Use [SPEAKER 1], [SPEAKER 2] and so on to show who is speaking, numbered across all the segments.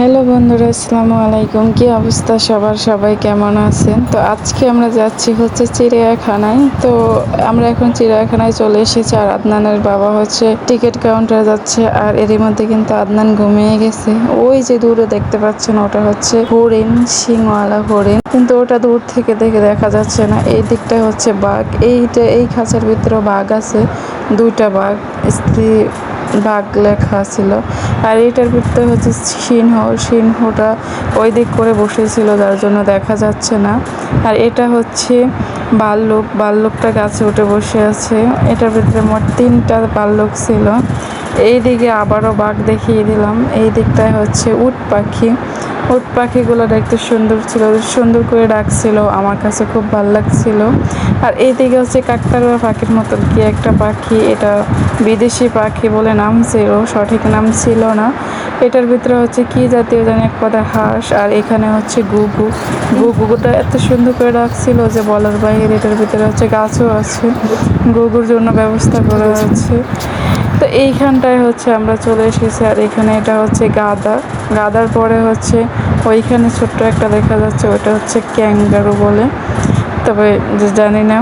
[SPEAKER 1] Hello বন্ধুরা, আসসালামু আলাইকুম। কি অবস্থা? সবার সবাই কেমন আছেন? তো আজকে আমরা যাচ্ছি হচ্ছে চিড়িয়াখানায়। তো আমরা এখন চিড়িয়াখানায় চলে এসেছি আর আদনানের বাবা হচ্ছে টিকিট কাউন্টারে যাচ্ছে আর এরই মধ্যে কিন্তু আদনান ঘুমিয়ে গেছে। ওই যে দূরে দেখতে পাচ্ছেন, ওটা হচ্ছে হরিণ সিংওয়ালা হরিণ। কিন্তু ওটা দূর থেকে দেখে দেখা যাচ্ছে না। এই দিকটা হচ্ছে বাঘ। এইটা এই খাঁচার ভিতরে বাঘ আছে, দুইটা বাঘ, স্ত্রী বাঘ লেখা ছিল। আর এটার ভিতরে হচ্ছে সিংহ, সিংহটা ওই দিক করে বসেছিল, যার জন্য দেখা যাচ্ছে না। আর এটা হচ্ছে বাল্যক, বাল্যকটা গাছে উঠে বসে আছে। এটার ভিতরে মোট তিনটা বাল্যক ছিল। এই দিকে আবারও বাঘ দেখিয়ে দিলাম। এই দিকটায় হচ্ছে উট পাখি। উট পাখিগুলো দেখতে সুন্দর ছিল, সুন্দর করে ডাকছিল, আমার কাছে খুব ভালো লাগছিল। আর এইদিকে হচ্ছে কাকতারুয়া পাখির মতো কি একটা পাখি, এটা বিদেশি পাখি বলে নাম ছিল, সঠিক নাম ছিল না। এটার ভিতরে হচ্ছে কি জাতীয় জানি এক কথা হাঁস, আর এখানে হচ্ছে গুগু। গুগুটা এত সুন্দর করে ডাকছিল যে বলার বাইরে এটার ভিতরে হচ্ছে গাছও আছে। গুগুর জন্য ব্যবস্থা করা আছে এইখানটায় হচ্ছে আমরা চলে এসেছি, আর এখানে এটা হচ্ছে গাদা। গাদার পরে হচ্ছে ওইখানে ছোট্ট একটা দেখা যাচ্ছে, ওটা হচ্ছে ক্যাঙ্গারু বলে। তবে জানি না।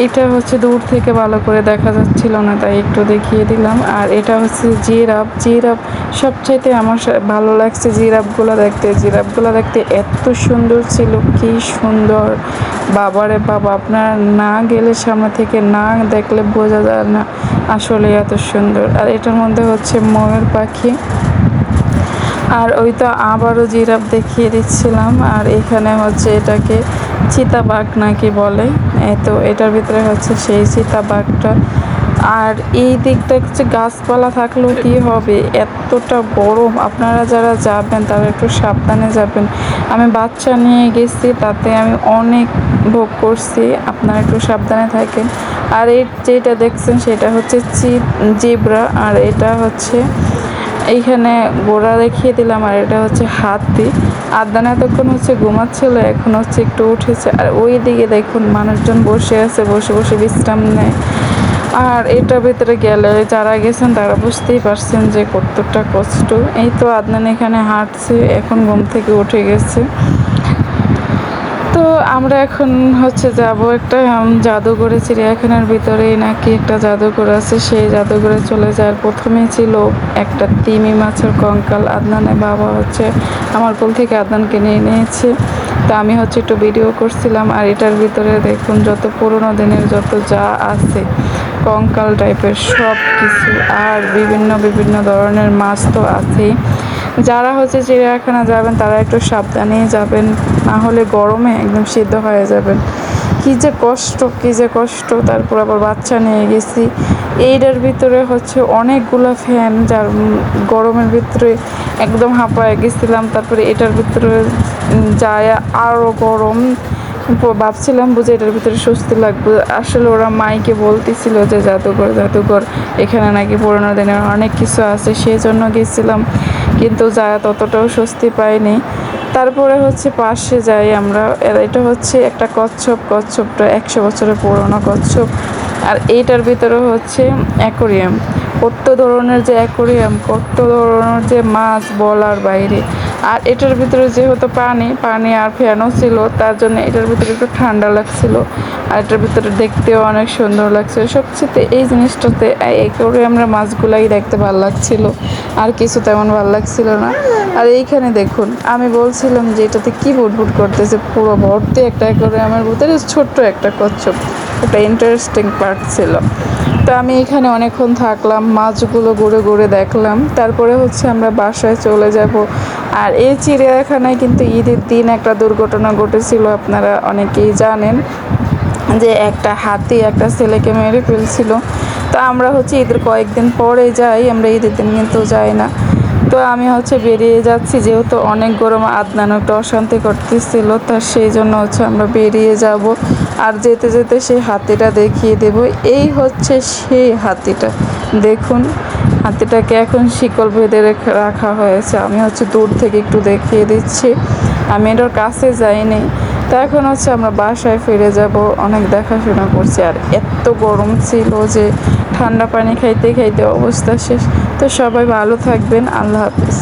[SPEAKER 1] এইটা হচ্ছে দূর থেকে ভালো করে দেখা যাচ্ছিল না, তাই একটু দেখিয়ে দিলাম। আর এটা হচ্ছে জিরাফ। জিরাফ সবচাইতে আমার ভালো লাগছে জিরাফগুলো দেখতে। জিরাফগুলো দেখতে এত সুন্দর ছিল, কি সুন্দর। বাবারে বাবা, আপনার না গেলে সামনে থেকে না দেখলে বোঝা যায় না আসলে এত সুন্দর। আর এটার মধ্যে হচ্ছে ময়ূর পাখি। আর ওই তো আবারও জিরাফ দেখিয়ে দিচ্ছিলাম। আর এখানে হচ্ছে এটাকে চিতাবাঘ নাকি বলে। তো এটার ভিতরে হচ্ছে সেই চিতাবাঘটা আর এই দিকটা হচ্ছে গাছপালা থাকলেও কি হবে? এতটা গরম। আপনারা যারা যাবেন, তারা একটু সাবধানে যাবেন। আমি বাচ্চা নিয়ে গেছি, তাতে আমি অনেক ভোগ করছি। আপনারা একটু সাবধানে থাকেন। আর এই যেটা দেখছেন, সেটা হচ্ছে চিপ জিব্রা। আর এটা হচ্ছে এইখানে গোড়া দেখিয়ে দিলাম, আর এটা হচ্ছে হাতি। আদান এতক্ষণ হচ্ছে ঘুমাচ্ছিল, এখন হচ্ছে একটু উঠেছে। আর ওই দিকে দেখুন, মানুষজন বসে আছে, বসে বসে বিশ্রাম নেয়। আর এটা ভিতরে গেলে যারা গেছেন, তারা বুঝতেই পারছেন যে কতটা কষ্ট। এই তো আদনান এখানে হাঁটছে, এখন ঘুম থেকে উঠে গেছে। আমরা এখন হচ্ছে যাব একটা জাদুঘরে, চিড়িয়াখানার ভিতরেই নাকি একটা জাদুঘর আছে? সেই জাদুঘরে চলে যাওয়ার প্রথমেই ছিল একটা তিমি মাছের কঙ্কাল। আদনানের বাবা হচ্ছে আমার কোল থেকে আদনানকে নিয়ে নিয়েছে। তা আমি হচ্ছে একটু ভিডিও করছিলাম, আর এটার ভিতরে দেখুন, যত পুরোনো দিনের যত যা আছে, কঙ্কাল টাইপের সব কিছু আর বিভিন্ন বিভিন্ন ধরনের মাছ তো আছেই। যারা হচ্ছে চিড়িয়াখানা যাবেন, তারা একটু সাবধানে যাবেন, না হলে গরমে একদম সিদ্ধ হয়ে যাবেন। কী যে কষ্ট, কী যে কষ্ট, তারপর আবার বাচ্চা নিয়ে গেছি। এইটার ভিতরে হচ্ছে অনেকগুলো ফ্যান, যার গরমের ভিতরে একদম হাঁপায় গেছিলাম, তারপরে এটার ভিতরে যায় আরও গরম। ভাবছিলাম বুঝে এটার ভিতরে স্বস্তি লাগবে। আসলে ওরা মাইকে বলতেছিল যে, জাদুঘর জাদুঘর, এখানে নাকি পুরোনো দিনের অনেক কিছু আছে। সেই জন্য গেছিলাম। কিন্তু যারা ততটাও স্বস্তি পায়নি। তারপরে হচ্ছে পাশে যাই আমরা। এটা হচ্ছে একটা কচ্ছপ, কচ্ছপটা একশো বছরের পুরোনো কচ্ছপ। আর এইটার ভিতরে হচ্ছে অ্যাকোরিয়াম। কত ধরনের যে অ্যাকোরিয়াম কত ধরনের যে মাছ বলার বাইরে। আর এটার ভিতরে যেহেতু পানি পানি আর ফ্যানও ছিল, তার জন্য এটার ভিতরে একটু ঠান্ডা লাগছিল। আর এটার ভিতরে দেখতেও অনেক সুন্দর লাগছে। সবচেয়ে এই জিনিসটাতে এই করে আমরা মাছগুলাই দেখতে ভালো লাগছিল। আর কিছু তেমন ভালো লাগছিল না। আর এইখানে দেখুন, আমি বলছিলাম যে এটাতে কী বুটবুট করতেছে। পুরো ভর্তি একটা করে আমার ভিতরে ছোট্ট একটা কচ্ছপ। একটা ইন্টারেস্টিং পার্ট ছিল। তো আমি এখানে অনেকক্ষণ থাকলাম, মাছগুলো ঘুরে ঘুরে দেখলাম। তারপরে হচ্ছে আমরা বাসায় চলে যাব। আর এই চিড়িয়াখানায় কিন্তু ঈদের দিন একটা দুর্ঘটনা ঘটেছিল, আপনারা অনেকেই জানেন। যে একটা হাতি একটা ছেলেকে মেরে ফেলছিল। তো আমরা হচ্ছে ঈদের কয়েকদিন পরে যাই, আমরা ঈদের দিন কিন্তু যাই না। তো আমি হচ্ছে বেরিয়ে যাচ্ছি, যেহেতু অনেক গরম আদনান একটা অশান্তি করতেছিল, তা সেই জন্য হচ্ছে আমরা বেরিয়ে যাব। আর যেতে যেতে সেই হাতিটা দেখিয়ে দেব। এই হচ্ছে সেই হাতিটা। দেখুন, হাতিটাকে এখন শিকল বেঁধে রাখা হয়েছে। আমি হচ্ছে দূর থেকে একটু দেখিয়ে দিচ্ছি। আমি এটার কাছে যাইনি। তো এখন হচ্ছে আমরা বাসায় ফিরে যাব। অনেক দেখাশোনা করছি। আর এত গরম ছিল যে ঠান্ডা পানি খাইতে খাইতে অবস্থা শেষ। তো সবাই ভালো থাকবেন। আল্লাহ হাফিজ।